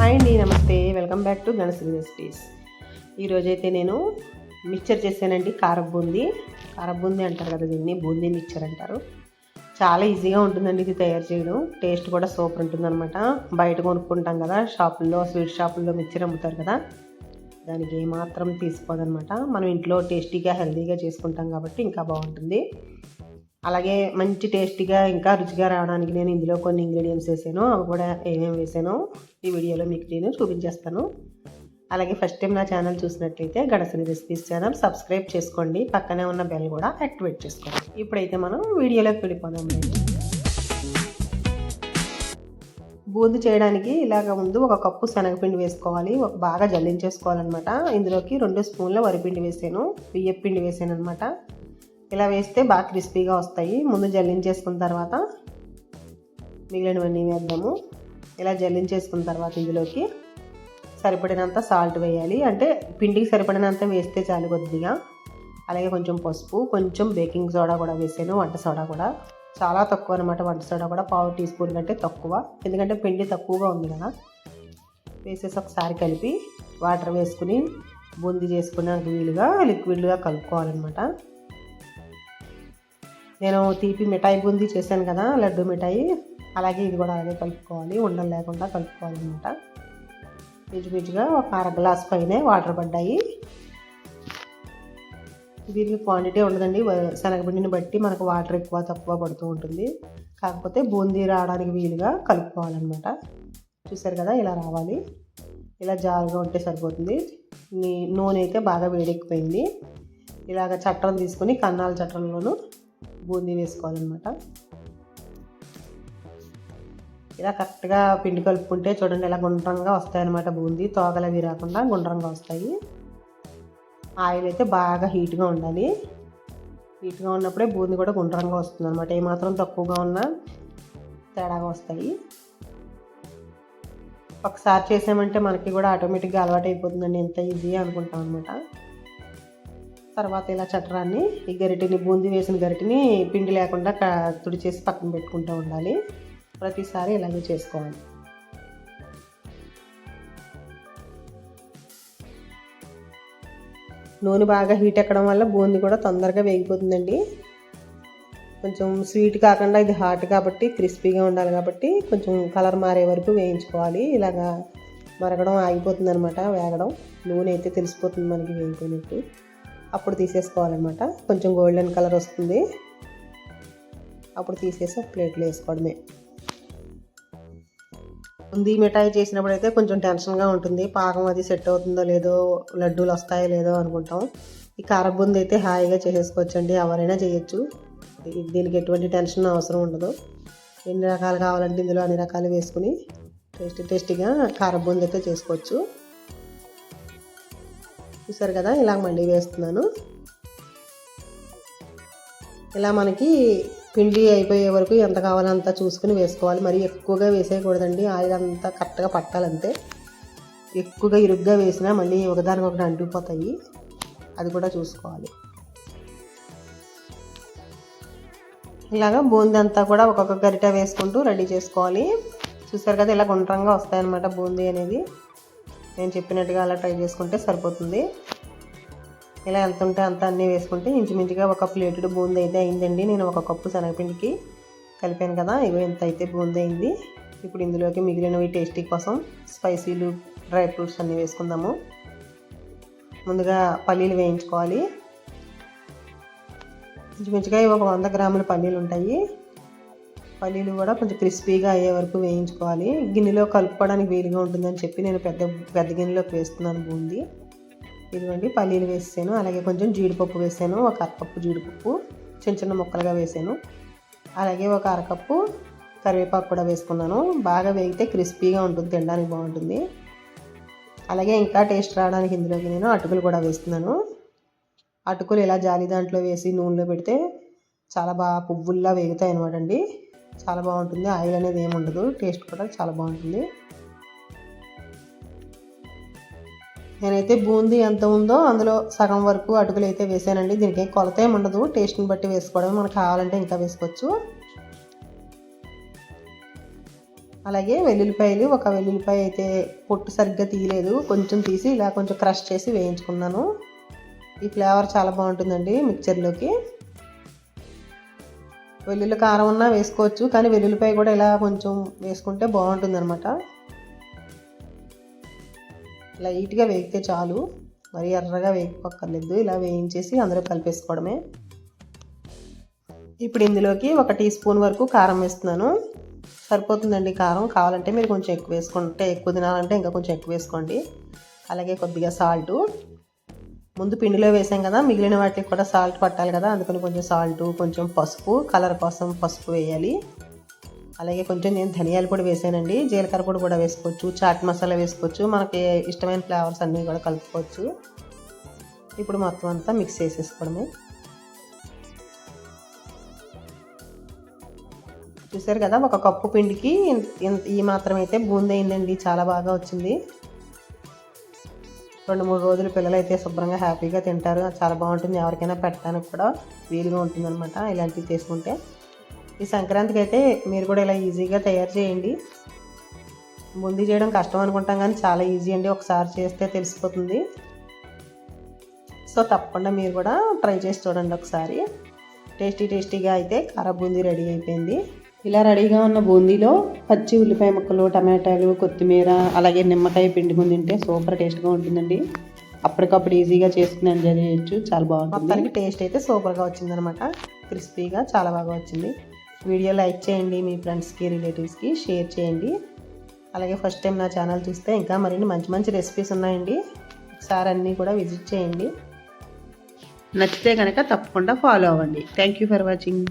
Hi అండి నమస్తే. Welcome back to Ganesh recipes ఈరోజైతే నేను మిక్చర్ చేశానండి కారం బూందీ. కారం బూందీ అంటారు కదా దీన్ని బూందీ మిక్చర్ అంటారు. చాలా ఈజీగా ఉంటుందండి ఇది తయారు చేయడం. టేస్ట్ కూడా సూపర్ ఉంటుందన్నమాట. బయట కొనుక్కుంటాం కదా షాపుల్లో స్వీట్ షాపుల్లో మిక్చర్ అమ్ముతారు కదా. దానికి ఏమాత్రం తీసుకోదనమాట మనం ఇంట్లో టేస్టీగా హెల్తీగా చేసుకుంటాం కాబట్టి ఇంకా బాగుంటుంది. అలాగే మంచి టేస్టీగా ఇంకా రుచిగా రావడానికి నేను ఇందులో కొన్ని ఇంగ్రీడియంట్స్ వేసాను. అవి కూడా ఏమేమి వేసానో ఈ వీడియోలో మీకు నేను చూపించేస్తాను. అలాగే ఫస్ట్ టైం నా ఛానల్ చూసినట్లయితే గడసరి రెసిపీస్ ఛానల్ సబ్స్క్రైబ్ చేసుకోండి. పక్కనే ఉన్న బెల్ కూడా యాక్టివేట్ చేసుకోండి. ఇప్పుడైతే మనం వీడియోలోకి వెళ్ళిపోదాం బూంది చేయడానికి ఇలాగ ముందు ఒక కప్పు శనగపిండి వేసుకోవాలి. బాగా జల్లించేసుకోవాలన్నమాట. ఇందులోకి రెండు స్పూన్ల వరిపిండి వేసాను. బియ్యపిండి వేసాను అనమాట ఇలా వేస్తే బాగా క్రిస్పీగా వస్తాయి. ముందు జల్లించేసుకున్న తర్వాత మిగిలినవన్నీ వేద్దాము. ఇలా జల్లించేసుకున్న తర్వాత ఇందులోకి సరిపడినంత సాల్ట్ వేయాలి. అంటే పిండికి సరిపడినంత వేస్తే చాలు కొద్దిగా. అలాగే కొంచెం పసుపు కొంచెం బేకింగ్ సోడా కూడా వేసాను వంట సోడా కూడా. చాలా తక్కువ అనమాట వంట సోడా కూడా పావు టీ స్పూన్ కంటే తక్కువ. ఎందుకంటే పిండి తక్కువగా ఉంది కదా. వేసేసి ఒకసారి కలిపి వాటర్ వేసుకుని బూందీ చేసుకున్న వీలుగా లిక్విడ్గా కలుపుకోవాలన్నమాట. నేను తీపి మిఠాయి బూందీ చేశాను కదా లడ్డు మిఠాయి. అలాగే ఇది కూడా అలాగే కలుపుకోవాలి ఉండలు లేకుండా కలుపుకోవాలన్నమాట మిజుమిజుగా ఒక అర గ్లాస్ పైనే వాటర్ పడ్డాయి. దీనికి క్వాంటిటీ ఉండదండి శనగపిండిని బట్టి మనకు వాటర్ ఎక్కువ తక్కువ పడుతూ ఉంటుంది. కాకపోతే బూందీ రావడానికి వీలుగా కలుపుకోవాలన్నమాట. చూసారు కదా ఇలా రావాలి. ఇలా జారుగా ఉంటే సరిపోతుంది. నూనె అయితే బాగా వేడెక్కిపోయింది. ఇలాగ చట్టం తీసుకొని కన్నాల చట్టంలోనూ బూందీ వేసుకోవాలన్నమాట. ఇలా కరెక్ట్గా పిండి కలుపుకుంటే చూడండి ఇలా గుండ్రంగా వస్తాయన్నమాట బూందీ. తోగలు అవి రాకుండా గుండ్రంగా వస్తాయి. ఆయిల్ అయితే బాగా హీట్గా ఉండాలి. హీట్గా ఉన్నప్పుడే బూందీ కూడా గుండ్రంగా వస్తుంది అనమాట ఏమాత్రం తక్కువగా ఉన్నా తేడాగా వస్తాయి. ఒకసారి చేసామంటే మనకి కూడా ఆటోమేటిక్గా అలవాటు అయిపోతుందండి ఎంత ఈజీ అనుకుంటాం అనమాట తర్వాత ఇలా చట్టరాన్ని ఈ గరిటెని బూందీ వేసిన గరిటెని పిండి లేకుండా తుడిచేసి పక్కన పెట్టుకుంటూ ఉండాలి. ప్రతిసారి ఇలాగే చేసుకోవాలి. నూనె బాగా హీట్ ఎక్కడం వల్ల బూందీ కూడా తొందరగా వేగిపోతుందండి. కొంచెం స్వీట్ కాకుండా ఇది హాట్ కాబట్టి క్రిస్పీగా ఉండాలి కాబట్టి కొంచెం కలర్ మారే వరకు వేయించుకోవాలి. ఇలాగా మరగడం ఆగిపోతుంది అనమాట వేగడం. నూనె అయితే తెలిసిపోతుంది మనకి వేగిపోయినట్టు. అప్పుడు తీసేసుకోవాలన్నమాట. కొంచెం గోల్డెన్ కలర్ వస్తుంది. అప్పుడు తీసేసి ఒక ప్లేట్లో వేసుకోవడమే. ఉంది మిఠాయి చేసినప్పుడు అయితే కొంచెం టెన్షన్గా ఉంటుంది. పాకం అది సెట్ అవుతుందో లేదో లడ్డూలు వస్తాయో లేదో అనుకుంటాం. ఈ కారబుంది అయితే హాయిగా చేసేసుకోవచ్చండి. ఎవరైనా చేయొచ్చు. దీనికి ఎటువంటి టెన్షన్ అవసరం ఉండదు. ఎన్ని రకాలు కావాలంటే ఇందులో అన్ని రకాలు వేసుకుని టేస్టీ టేస్టీగా కారబుంది అయితే చేసుకోవచ్చు. చూసారు కదా ఇలా మళ్ళీ వేస్తున్నాను. ఇలా మనకి పిండి అయిపోయే వరకు ఎంత కావాలో అంత చూసుకుని వేసుకోవాలి. మరి ఎక్కువగా వేసేయకూడదండి ఆయిల్ అంతా కరెక్ట్గా పట్టాలంతే. ఎక్కువగా ఇరుగ్గా వేసినా మళ్ళీ ఒకదానికొకటి అంటుకుపోతాయి. అది కూడా చూసుకోవాలి. ఇలాగా బూందీ అంతా కూడా ఒక్కొక్క గరిట వేసుకుంటూ రెడీ చేసుకోవాలి. చూసారు కదా ఇలా గుండ్రంగా వస్తాయన్నమాట బూందీ అనేది. నేను చెప్పినట్టుగా అలా ట్రై చేసుకుంటే సరిపోతుంది. ఇలా ఎంత ఉంటే అంత అన్నీ వేసుకుంటే ఇంచుమించుగా ఒక ప్లేటెడ్ బూందీ అయితే అయిందండి. నేను ఒక కప్పు శనగపిండికి కలిపాను కదా ఇగో ఎంత అయితే బూందీ అయింది. ఇప్పుడు ఇందులోకి మిగిలినవి టేస్టీ కోసం స్పైసీలు డ్రై ఫ్రూట్స్ అన్నీ వేసుకుందాము. ముందుగా పల్లీలు వేయించుకోవాలి. ఇంచుమించుగా ఇవి ఒక వంద గ్రాముల పల్లీలు ఉంటాయి. పల్లీలు కూడా కొంచెం క్రిస్పీగా అయ్యే వరకు వేయించుకోవాలి. గిన్నెలో కలుపుకోవడానికి వీలుగా ఉంటుందని చెప్పి నేను పెద్ద పెద్ద గిన్నెలోకి వేస్తున్నాను బూంది. ఇదిగోండి పల్లీలు వేసాను అలాగే కొంచెం జీడిపప్పు వేసాను. ఒక అరకప్పు జీడిపప్పు చిన్న చిన్న ముక్కలుగా వేసాను. అలాగే ఒక అరకప్పు కరివేపాకు కూడా వేసుకున్నాను. బాగా వేగితే క్రిస్పీగా ఉంటుంది తినడానికి బాగుంటుంది. అలాగే ఇంకా టేస్ట్ రావడానికి ఇందులోకి నేను అటుకులు కూడా వేస్తున్నాను. అటుకులు ఇలా జాలి దాంట్లో వేసి నూనెలో పెడితే చాలా బాగా పువ్వుల్లా వేగుతాయి అనమాట అండి. చాలా బాగుంటుంది. ఆయిల్ అనేది ఏమి ఉండదు. టేస్ట్ కూడా చాలా బాగుంటుంది. నేనైతే బూందీ ఎంత ఉందో అందులో సగం వరకు అటుకులు అయితే వేసానండి. దీనికి కొలత ఏమి ఉండదు. టేస్ట్ని బట్టి వేసుకోవడం మనకు కావాలంటే ఇంకా వేసుకోవచ్చు. అలాగే వెల్లుల్లిపాయలు ఒక వెల్లుల్లిపాయ అయితే పొట్టు సరిగ్గా తీయలేదు. కొంచెం తీసి ఇలా కొంచెం క్రష్ చేసి వేయించుకున్నాను. ఈ ఫ్లేవర్ చాలా బాగుంటుందండి మిక్చర్లోకి. వెల్లుల్లి కారం ఉన్నా వేసుకోవచ్చు కానీ వెల్లుల్లిపాయ కూడా ఇలా కొంచెం వేసుకుంటే బాగుంటుంది అనమాట లైట్గా వేగితే చాలు. మరి ఎర్రగా వేగిపోక్కర్లేదు. ఇలా వేయించేసి అందులో కలిపేసుకోవడమే. ఇప్పుడు ఇందులోకి ఒక టీ స్పూన్ వరకు కారం వేస్తున్నాను. సరిపోతుందండి కారం. కావాలంటే మీరు కొంచెం ఎక్కువ వేసుకుంటే ఎక్కువ తినాలంటే ఇంకా కొంచెం ఎక్కువ వేసుకోండి. అలాగే కొద్దిగా సాల్టు. ముందు పిండిలో వేసాం కదా మిగిలిన వాటికి కూడా సాల్ట్ పట్టాలి కదా అందుకని కొంచెం సాల్ట్ కొంచెం పసుపు కలర్ కోసం పసుపు వేయాలి. అలాగే కొంచెం నేను ధనియాల పొడి వేసానండి జీలకర్ర పొడి కూడా వేసుకోవచ్చు చాట్ మసాలా వేసుకోవచ్చు మనకి ఇష్టమైన ఫ్లేవర్స్ అన్నీ కూడా కలుపుకోవచ్చు. ఇప్పుడు మొత్తం అంతా మిక్స్ చేసేసుకోవడమే. చూసారు కదా ఒక కప్పు పిండికి ఈ మాత్రం అయితే బూందీ అయిందండి చాలా బాగా వచ్చింది. రెండు మూడు రోజులు పిల్లలు అయితే శుభ్రంగా హ్యాపీగా తింటారు. చాలా బాగుంటుంది. ఎవరికైనా పెట్టడానికి కూడా వీలుగా ఉంటుంది అనమాట ఇలాంటివి చేసుకుంటే. ఈ సంక్రాంతికి అయితే మీరు కూడా ఇలా ఈజీగా తయారు చేయండి. ముందు చేయడం కష్టం అనుకుంటాం కానీ చాలా ఈజీ అండి. ఒకసారి చేస్తే తెలిసిపోతుంది. సో తప్పకుండా మీరు కూడా ట్రై చేసి చూడండి ఒకసారి. టేస్టీ టేస్టీగా అయితే కార బూందీ రెడీ అయిపోయింది. ఇలా రెడీగా ఉన్న బూందీలో పచ్చి ఉల్లిపాయ ముక్కలు టమాటాలు కొత్తిమీర అలాగే నిమ్మకాయ పిండుకుని తింటే సూపర్ టేస్ట్గా ఉంటుందండి. అప్పటికప్పుడు ఈజీగా చేసుకుని ఎంజాయ్ చేయొచ్చు. చాలా బాగుంటుంది. మొత్తానికి టేస్ట్ అయితే సూపర్గా వచ్చిందనమాట క్రిస్పీగా చాలా బాగా వచ్చింది. వీడియో లైక్ చేయండి మీ ఫ్రెండ్స్కి రిలేటివ్స్కి షేర్ చేయండి. అలాగే ఫస్ట్ టైం నా ఛానల్ చూస్తే ఇంకా మరిన్ని మంచి మంచి రెసిపీస్ ఉన్నాయండి. ఒకసారి అన్నీ కూడా విజిట్ చేయండి. నచ్చితే కనుక తప్పకుండా ఫాలో అవ్వండి. Thank you for watching